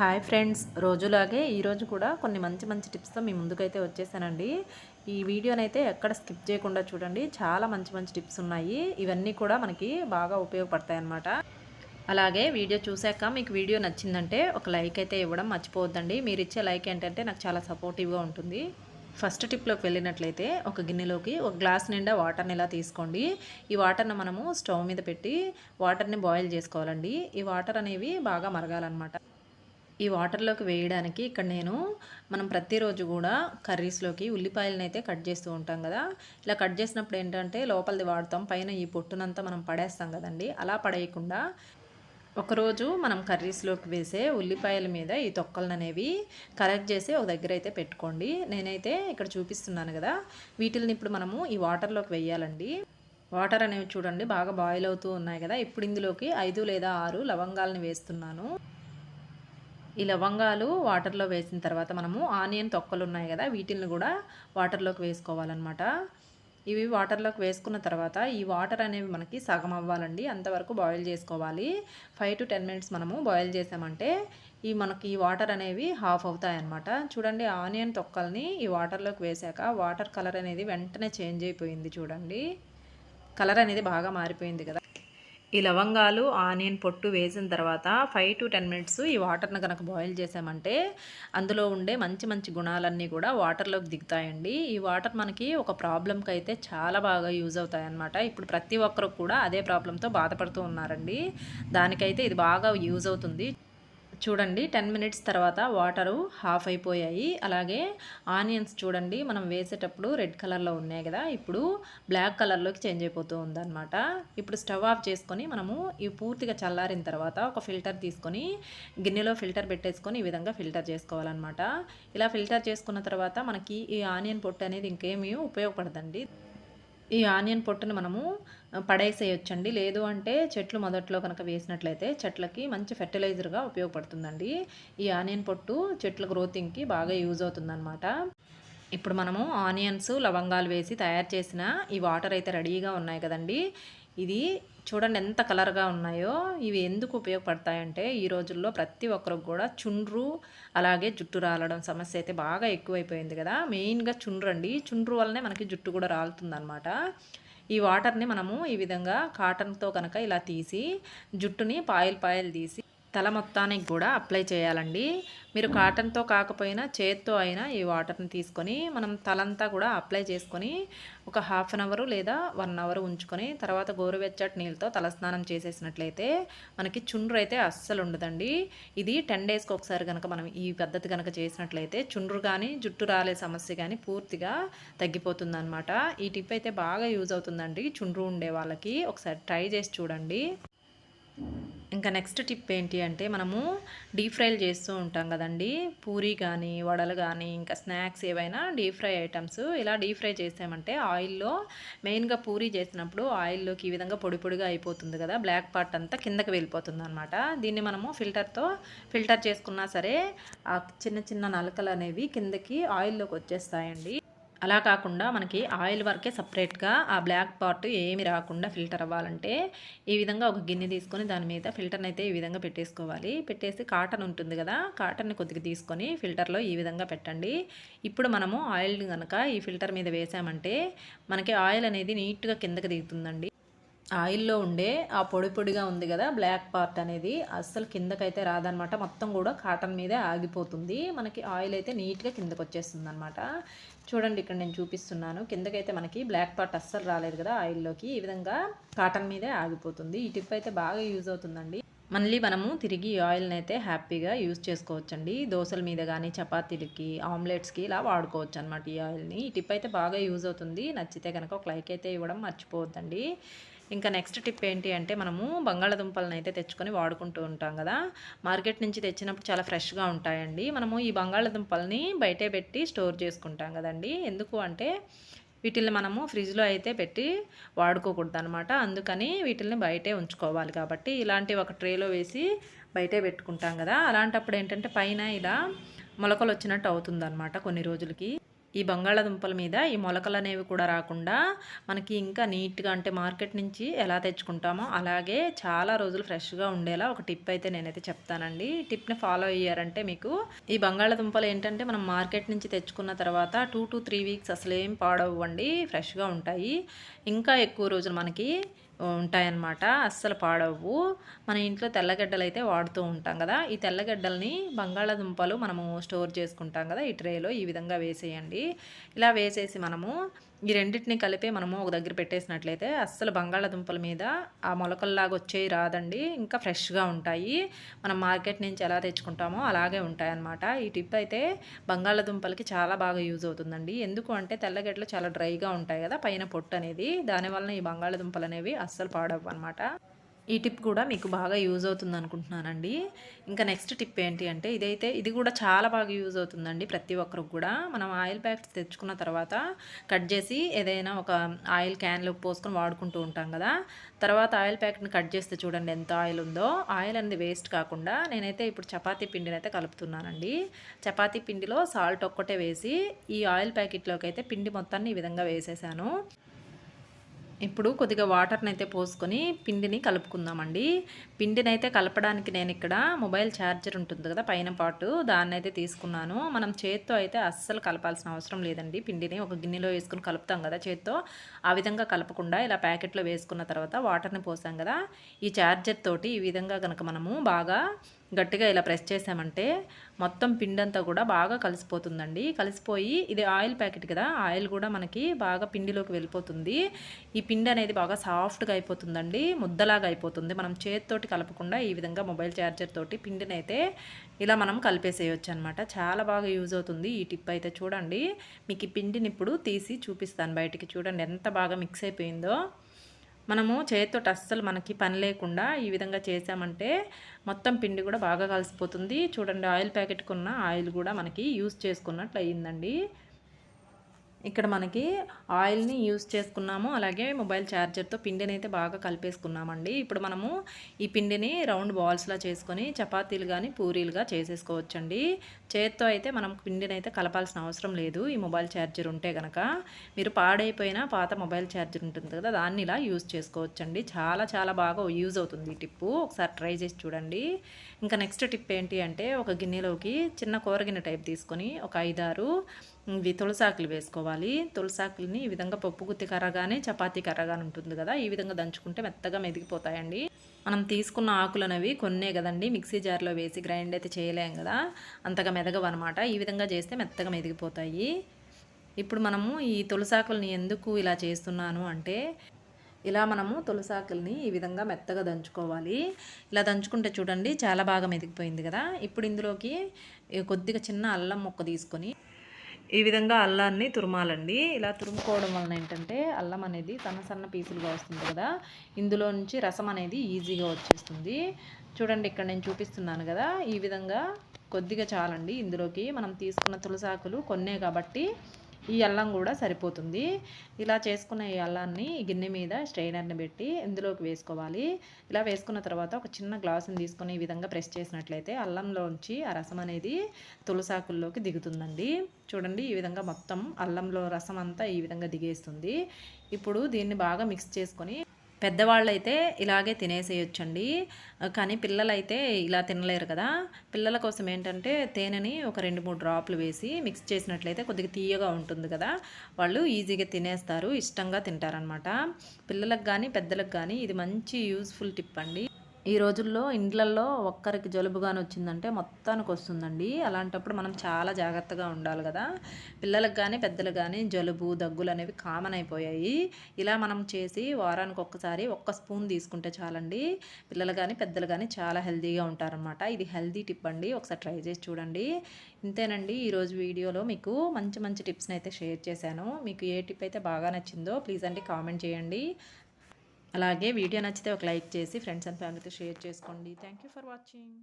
Hi friends. రోజులాగే ఈరోజు కూడా కొన్ని మంచి మంచి టిప్స్తో మీ ముందుకైతే వచ్చేసానండి. ఈ వీడియోనైతే ఎక్కడ స్కిప్ చేయకుండా చూడండి. చాలా మంచి మంచి టిప్స్ ఉన్నాయి. ఇవన్నీ కూడా మనకి బాగా ఉపయోగపడతాయి అన్నమాట అలాగే వీడియో చూశాక మీకు వీడియో నచ్చిందంటే ఒక లైక్ అయితే ఇవ్వడం మర్చిపోవద్దండి. మీరు ఇచ్చే లైక్ ఏంటంటే నాకు చాలా సపోర్టివ్గా ఉంటుంది. ఫస్ట్ టిప్లోకి వెళ్ళినట్లయితే ఒక గిన్నెలోకి ఒక గ్లాస్ నిండా వాటర్ని ఇలా తీసుకోండి. ఈ వాటర్ని మనము స్టవ్ మీద పెట్టి వాటర్ని బాయిల్ చేసుకోవాలండి. ఈ వాటర్ అనేవి బాగా మరగాలన్నమాట. ఈ వాటర్లోకి వేయడానికి ఇక్కడ నేను మనం ప్రతిరోజు కూడా కర్రీస్లోకి ఉల్లిపాయలను అయితే కట్ చేస్తూ ఉంటాం కదా. ఇలా కట్ చేసినప్పుడు ఏంటంటే లోపలిది వాడతాం పైన ఈ పొట్టునంతా మనం పడేస్తాం కదండి. అలా పడేయకుండా ఒకరోజు మనం కర్రీస్లోకి వేసే ఉల్లిపాయల మీద ఈ తొక్కలను అనేవి కలెక్ట్ చేసి ఒక దగ్గర అయితే పెట్టుకోండి. నేనైతే ఇక్కడ చూపిస్తున్నాను కదా వీటిని ఇప్పుడు మనము ఈ వాటర్లోకి వేయాలండి. వాటర్ అనేవి చూడండి బాగా బాయిల్ అవుతూ ఉన్నాయి కదా. ఇప్పుడు ఇందులోకి ఐదు లేదా ఆరు లవంగాలను వేస్తున్నాను. ఈ లవంగాలు వాటర్లో వేసిన తర్వాత మనము ఆనియన్ తొక్కలు ఉన్నాయి కదా వీటిని కూడా వాటర్లోకి వేసుకోవాలన్నమాట. ఇవి వాటర్లోకి వేసుకున్న తర్వాత ఈ వాటర్ అనేవి మనకి సగం అవ్వాలండి అంతవరకు బాయిల్ చేసుకోవాలి. ఫైవ్ టు టెన్ మినిట్స్ మనము బాయిల్ చేసామంటే ఈ మనకి ఈ వాటర్ అనేవి హాఫ్ అవుతాయన్నమాట. చూడండి ఆనియన్ తొక్కల్ని ఈ వాటర్లోకి వేసాక వాటర్ కలర్ అనేది వెంటనే చేంజ్ అయిపోయింది చూడండి. కలర్ అనేది బాగా మారిపోయింది కదా. ఈ లవంగాలు ఆనియన్ పొట్టు వేసిన తర్వాత ఫైవ్ టు టెన్ మినిట్స్ ఈ వాటర్ని కనుక బాయిల్ చేసామంటే అందులో ఉండే మంచి మంచి గుణాలన్నీ కూడా వాటర్లోకి దిగుతాయండి. ఈ వాటర్ మనకి ఒక ప్రాబ్లంకి అయితే చాలా బాగా యూజ్ అవుతాయి అన్నమాట ఇప్పుడు ప్రతి ఒక్కరు కూడా అదే ప్రాబ్లంతో బాధపడుతూ ఉన్నారండి. దానికైతే ఇది బాగా యూజ్ అవుతుంది. చూడండి టెన్ మినిట్స్ తర్వాత వాటరు హాఫ్ అయిపోయాయి. అలాగే ఆనియన్స్ చూడండి మనం వేసేటప్పుడు రెడ్ కలర్లో ఉన్నాయి కదా ఇప్పుడు బ్లాక్ కలర్లోకి చేంజ్ అయిపోతూ ఉందన్నమాట. ఇప్పుడు స్టవ్ ఆఫ్ చేసుకొని మనము ఇవి పూర్తిగా చల్లారిన తర్వాత ఒక ఫిల్టర్ తీసుకొని గిన్నెలో ఫిల్టర్ పెట్టేసుకొని ఈ విధంగా ఫిల్టర్ చేసుకోవాలన్నమాట. ఇలా ఫిల్టర్ చేసుకున్న తర్వాత మనకి ఈ ఆనియన్ పొట్టు అనేది ఇంకేమీ ఉపయోగపడదండి. ఈ ఆనియన్ పొట్టును మనము పడేసేయొచ్చండి. లేదు అంటే చెట్లు మొదట్లో కనుక వేసినట్లయితే చెట్లకి మంచి ఫెర్టిలైజర్గా ఉపయోగపడుతుందండి. ఈ ఆనియన్ పొట్టు చెట్ల గ్రోతింగ్కి బాగా యూజ్ అవుతుందన్నమాట. ఇప్పుడు మనము ఆనియన్స్ లవంగాలు వేసి తయారు చేసిన ఈ వాటర్ అయితే రెడీగా ఉన్నాయి కదండి. ఇది చూడండి ఎంత కలర్గా ఉన్నాయో ఇవి ఎందుకు ఉపయోగపడతాయంటే ఈ రోజుల్లో ప్రతి ఒక్కరికి కూడా చుండ్రు అలాగే జుట్టు రాలడం సమస్య అయితే బాగా ఎక్కువైపోయింది కదా. మెయిన్గా చుండ్రు అండి. చుండ్రు వల్లనే మనకి జుట్టు కూడా రాలుతుందనమాట ఈ వాటర్ని మనము ఈ విధంగా కాటన్తో కనుక ఇలా తీసి జుట్టుని పాయలు పాయలు తీసి తల మొత్తానికి కూడా అప్లై చేయాలండి. మీరు కాటన్తో కాకపోయినా చేత్తో అయినా ఈ వాటర్ని తీసుకొని మనం తలంతా కూడా అప్లై చేసుకొని ఒక హాఫ్ అన్ అవర్ లేదా వన్ అవర్ ఉంచుకొని తర్వాత గోరువెచ్చటి నీళ్ళతో తలస్నానం చేసేసినట్లయితే మనకి చుండ్రు అయితే అస్సలు ఉండదండి. ఇది టెన్ డేస్కి ఒకసారి కనుక మనం ఈ పద్ధతి కనుక చేసినట్లయితే చుండ్రు కానీ జుట్టు రాలే సమస్య కానీ పూర్తిగా తగ్గిపోతుందన్నమాట. ఈ టిప్ అయితే బాగా యూజ్ అవుతుందండి చుండ్రు ఉండే వాళ్ళకి. ఒకసారి ట్రై చేసి చూడండి. ఇంకా నెక్స్ట్ టిప్ ఏంటి అంటే మనము డీప్ ఫ్రైలు చేస్తూ ఉంటాం కదండి. పూరి కానీ వడలు కానీ ఇంకా స్నాక్స్ ఏవైనా డీప్ ఫ్రై ఐటమ్స్ ఇలా డీప్ ఫ్రై చేసామంటే ఆయిల్లో మెయిన్గా పూరి చేసినప్పుడు ఆయిల్లోకి ఈ విధంగా పొడి పొడిగా అయిపోతుంది కదా. బ్లాక్ పార్ట్ అంతా కిందకి వెళ్ళిపోతుంది అనమాట దీన్ని మనము ఫిల్టర్తో ఫిల్టర్ చేసుకున్నా సరే ఆ చిన్న చిన్న నలకలు అనేవి కిందకి ఆయిల్లోకి వచ్చేస్తాయండి. అలా కాకుండా మనకి ఆయిల్ వరకే సపరేట్గా ఆ బ్లాక్ పార్ట్ ఏమి రాకుండా ఫిల్టర్ అవ్వాలంటే ఈ విధంగా ఒక గిన్నె తీసుకొని దాని మీద ఫిల్టర్ని అయితే ఈ విధంగా పెట్టేసుకోవాలి. పెట్టేసి కాటన్ ఉంటుంది కదా కాటన్ని కొద్దిగా తీసుకొని ఫిల్టర్లో ఈ విధంగా పెట్టండి. ఇప్పుడు మనము ఆయిల్ కనుక ఈ ఫిల్టర్ మీద వేసామంటే మనకి ఆయిల్ అనేది నీట్గా కిందకి దిగుతుందండి. ఆయిల్లో ఉండే ఆ పొడి పొడిగా ఉంది కదా బ్లాక్ పార్ట్ అనేది. అస్సలు కిందకైతే రాదనమాట మొత్తం కూడా కాటన్ మీదే ఆగిపోతుంది. మనకి ఆయిల్ అయితే నీట్గా కిందకు వచ్చేస్తుంది అనమాట చూడండి ఇక్కడ నేను చూపిస్తున్నాను. కిందకైతే మనకి బ్లాక్ పార్ట్ అస్సలు రాలేదు కదా ఆయిల్లోకి. ఈ విధంగా కాటన్ మీదే ఆగిపోతుంది. ఈ టిప్ అయితే బాగా యూజ్ అవుతుందండి. మళ్ళీ మనము తిరిగి ఆయిల్ని అయితే హ్యాపీగా యూజ్ చేసుకోవచ్చండి. దోశల మీద కానీ చపాతీలకి ఆమ్లెట్స్కి ఇలా వాడుకోవచ్చు అనమాట ఈ ఆయిల్ని. ఈ టిప్ అయితే బాగా యూజ్ అవుతుంది. నచ్చితే కనుక ఒక లైక్ అయితే ఇవ్వడం మర్చిపోవద్దండి. ఇంకా నెక్స్ట్ టిప్ ఏంటి అంటే మనము బంగాళదుంపలను అయితే తెచ్చుకొని వాడుకుంటూ ఉంటాం కదా. మార్కెట్ నుంచి తెచ్చినప్పుడు చాలా ఫ్రెష్గా ఉంటాయండి. మనము ఈ బంగాళదుంపల్ని బయటే పెట్టి స్టోర్ చేసుకుంటాం కదండి. ఎందుకు అంటే వీటిల్ని మనము ఫ్రిడ్జ్లో అయితే పెట్టి వాడుకోకూడదు అనమాట అందుకని వీటిల్ని బయటే ఉంచుకోవాలి కాబట్టి ఇలాంటి ఒక ట్రేలో వేసి బయటే పెట్టుకుంటాం కదా. అలాంటప్పుడు ఏంటంటే పైన ఇలా మొలకలు వచ్చినట్టు అవుతుంది కొన్ని రోజులకి. ఈ బంగాళాదుంపల మీద ఈ మొలకలు అనేవి కూడా రాకుండా మనకి ఇంకా నీట్గా అంటే మార్కెట్ నుంచి ఎలా తెచ్చుకుంటామో అలాగే చాలా రోజులు ఫ్రెష్గా ఉండేలా ఒక టిప్ అయితే నేనైతే చెప్తానండి. టిప్ని ఫాలో అయ్యారంటే మీకు ఈ బంగాళాదుంపలు ఏంటంటే మనం మార్కెట్ నుంచి తెచ్చుకున్న తర్వాత టూ టు త్రీ వీక్స్ అసలు ఏం పాడవ్వండి ఫ్రెష్గా ఉంటాయి. ఇంకా ఎక్కువ రోజులు మనకి ఉంటాయన్నమాట. అస్సలు పాడవు మన ఇంట్లో తెల్లగడ్డలు అయితే వాడుతూ ఉంటాం కదా. ఈ తెల్లగడ్డల్ని బంగాళాదుంపలు మనము స్టోర్ చేసుకుంటాం కదా. ఈ ట్రేలో ఈ విధంగా వేసేయండి. ఇలా వేసేసి మనము ఈ రెండింటిని కలిపి మనము ఒక దగ్గర పెట్టేసినట్లయితే అస్సలు బంగాళాదుంపల మీద ఆ మొలకల్లాగా వచ్చేవి రాదండి. ఇంకా ఫ్రెష్గా ఉంటాయి. మనం మార్కెట్ నుంచి ఎలా తెచ్చుకుంటామో అలాగే ఉంటాయి అన్నమాట ఈ టిప్ అయితే బంగాళాదుంపలకి చాలా బాగా యూజ్ అవుతుందండి. ఎందుకు అంటే తెల్లగడ్డలు చాలా డ్రైగా ఉంటాయి కదా పైన పొట్టు అనేది. దానివల్ల ఈ బంగాళాదుంపలు అనేవి అస్సలు పాడవు అనమాట ఈ టిప్ కూడా మీకు బాగా యూజ్ అవుతుంది అనుకుంటున్నానండి. ఇంకా నెక్స్ట్ టిప్ ఏంటి అంటే ఇదైతే ఇది కూడా చాలా బాగా యూజ్ అవుతుందండి ప్రతి ఒక్కరికి కూడా. మనం ఆయిల్ ప్యాకెట్స్ తెచ్చుకున్న తర్వాత కట్ చేసి ఏదైనా ఒక ఆయిల్ క్యాన్లో పోసుకొని వాడుకుంటూ ఉంటాం కదా. తర్వాత ఆయిల్ ప్యాకెట్ని కట్ చేస్తే చూడండి ఎంత ఆయిల్ ఉందో. ఆయిల్ అనేది వేస్ట్ కాకుండా నేనైతే ఇప్పుడు చపాతీ పిండిని అయితే కలుపుతున్నానండి. చపాతీ పిండిలో సాల్ట్ ఒక్కటే వేసి ఈ ఆయిల్ ప్యాకెట్లోకి అయితే పిండి మొత్తాన్ని ఈ విధంగా వేసేసాను. ఇప్పుడు కొద్దిగా వాటర్ని అయితే పోసుకొని పిండిని కలుపుకుందామండి. పిండిని అయితే కలపడానికి నేను ఇక్కడ మొబైల్ ఛార్జర్ ఉంటుంది కదా పైన పాటు దాన్ని అయితే తీసుకున్నాను. మనం చేత్తో అయితే అస్సలు కలపాల్సిన అవసరం లేదండి. పిండిని ఒక గిన్నెలో వేసుకుని కలుపుతాం కదా చేత్తో. ఆ విధంగా కలపకుండా ఇలా ప్యాకెట్లో వేసుకున్న తర్వాత వాటర్ని పోసాం కదా. ఈ ఛార్జర్ తోటి ఈ విధంగా కనుక మనము బాగా గట్టిగా ఇలా ప్రెస్ చేసామంటే మొత్తం పిండి అంతా కూడా బాగా కలిసిపోతుందండి. కలిసిపోయి ఇది ఆయిల్ ప్యాకెట్ కదా ఆయిల్ కూడా మనకి బాగా పిండిలోకి వెళ్ళిపోతుంది. ఈ పిండి అనేది బాగా సాఫ్ట్గా అయిపోతుందండి ముద్దలాగా అయిపోతుంది. మనం చేతితోటి కలపకుండా ఈ విధంగా మొబైల్ ఛార్జర్ తోటి పిండిని అయితే ఇలా మనం కలిపేసేయచ్చు అనమాట చాలా బాగా యూజ్ అవుతుంది ఈ టిప్ అయితే చూడండి. మీకు ఈ పిండిని ఇప్పుడు తీసి చూపిస్తాను బయటికి చూడండి ఎంత బాగా మిక్స్ అయిపోయిందో. మనము చేతితో అస్సలు మనకి పని లేకుండా ఈ విధంగా చేసామంటే మొత్తం పిండి కూడా బాగా కలిసిపోతుంది. చూడండి ఆయిల్ ప్యాకెట్కున్న ఆయిల్ కూడా మనకి యూస్ చేసుకున్నట్లు అయ్యిందండి ఇక్కడ మనకి ఆయిల్ని యూస్ చేసుకున్నాము. అలాగే మొబైల్ ఛార్జర్తో పిండిని అయితే బాగా కలిపేసుకున్నామండి. ఇప్పుడు మనము ఈ పిండిని రౌండ్ బాల్స్లా చేసుకొని చపాతీలు కానీ పూరీలుగా చేసేసుకోవచ్చండి. చేత్తో అయితే మనం పిండిని అయితే కలపాల్సిన అవసరం లేదు. ఈ మొబైల్ ఛార్జర్ ఉంటే కనుక మీరు పాడైపోయిన పాత మొబైల్ ఛార్జర్ ఉంటుంది కదా దాన్ని ఇలా యూజ్ చేసుకోవచ్చండి. చాలా చాలా బాగా యూజ్ అవుతుంది ఈ టిప్పు. ఒకసారి ట్రై చేసి చూడండి. ఇంకా నెక్స్ట్ టిప్ ఏంటి అంటే ఒక గిన్నెలోకి చిన్న కూరగిన్నె టైప్ తీసుకొని ఒక ఐదారు ఇవి తులసాకులు వేసుకోవాలి. తులసాకులని ఈ విధంగా పప్పు గుత్తి కర్రగానే చపాతీ కర్రగానే ఉంటుంది కదా ఈ విధంగా దంచుకుంటే మెత్తగా మెదిగిపోతాయండి. మనం తీసుకున్న ఆకులు అనేవి కొన్నే కదండి మిక్సీ జార్లో వేసి గ్రైండ్ అయితే చేయలేం కదా అంతగా మెదగవన్నమాట ఈ విధంగా చేస్తే మెత్తగా మెదిగిపోతాయి. ఇప్పుడు మనము ఈ తులసాకుల్ని ఎందుకు ఇలా చేస్తున్నాను అంటే ఇలా మనము తులసాకుల్ని ఈ విధంగా మెత్తగా దంచుకోవాలి. ఇలా దంచుకుంటే చూడండి చాలా బాగా మెదిగిపోయింది కదా. ఇప్పుడు ఇందులోకి కొద్దిగా చిన్న అల్లం ముక్క తీసుకొని ఈ విధంగా అల్లాన్ని తురుమాలండి. ఇలా తురుముకోవడం వలన ఏంటంటే అల్లం అనేది సన్న సన్న పీసులుగా వస్తుంది కదా. ఇందులో నుంచి రసం అనేది ఈజీగా వచ్చేస్తుంది. చూడండి ఇక్కడ నేను చూపిస్తున్నాను కదా. ఈ విధంగా కొద్దిగా చాలండి. ఇందులోకి మనం తీసుకున్న తులసాకులు కొన్నే కాబట్టి ఈ అల్లం కూడా సరిపోతుంది. ఇలా చేసుకున్న ఈ అల్లాన్ని గిన్నె మీద స్ట్రైనర్ని పెట్టి ఇందులోకి వేసుకోవాలి. ఇలా వేసుకున్న తర్వాత ఒక చిన్న గ్లాసుని తీసుకొని ఈ విధంగా ప్రెస్ చేసినట్లయితే అల్లంలోంచి ఆ రసం అనేది తులసాకుల్లోకి దిగుతుందండి. చూడండి ఈ విధంగా మొత్తం అల్లంలో రసం అంతా ఈ విధంగా దిగేస్తుంది. ఇప్పుడు దీన్ని బాగా మిక్స్ చేసుకొని పెద్దవాళ్ళైతే ఇలాగే తినేసేయొచ్చండి. కానీ పిల్లలైతే ఇలా తినలేరు కదా. పిల్లల కోసం ఏంటంటే తేనెని ఒక రెండు మూడు డ్రాప్లు వేసి మిక్స్ చేసినట్లయితే కొద్దిగా తీయగా ఉంటుంది కదా. వాళ్ళు ఈజీగా తినేస్తారు ఇష్టంగా తింటారనమాట పిల్లలకు కానీ పెద్దలకు కానీ ఇది మంచి యూస్ఫుల్ టిప్ అండి. ఈ రోజుల్లో ఇండ్లల్లో ఒక్కరికి జలుబుగాని వచ్చిందంటే మొత్తానికి వస్తుందండి అలాంటప్పుడు మనం చాలా జాగ్రత్తగా ఉండాలి కదా. పిల్లలకు కానీ పెద్దలకు కానీ జలుబు దగ్గులు అనేవి కామన్ అయిపోయాయి. ఇలా మనం చేసి వారానికి ఒక్కసారి ఒక్క స్పూన్ తీసుకుంటే చాలండి. పిల్లలు కానీ పెద్దలు కానీ చాలా హెల్తీగా ఉంటారనమాట ఇది హెల్తీ టిప్ అండి. ఒకసారి ట్రై చేసి చూడండి. ఇంతేనండి ఈరోజు వీడియోలో మీకు మంచి మంచి టిప్స్ని అయితే షేర్ చేశాను. మీకు ఏ టిప్ అయితే బాగా నచ్చిందో ప్లీజ్ అండి కామెంట్ చేయండి. అలాగే వీడియో నచ్చితే ఒక లైక్ చేసి ఫ్రెండ్స్ అండ్ ఫ్యామిలీతో షేర్ చేసుకోండి. Thank for watching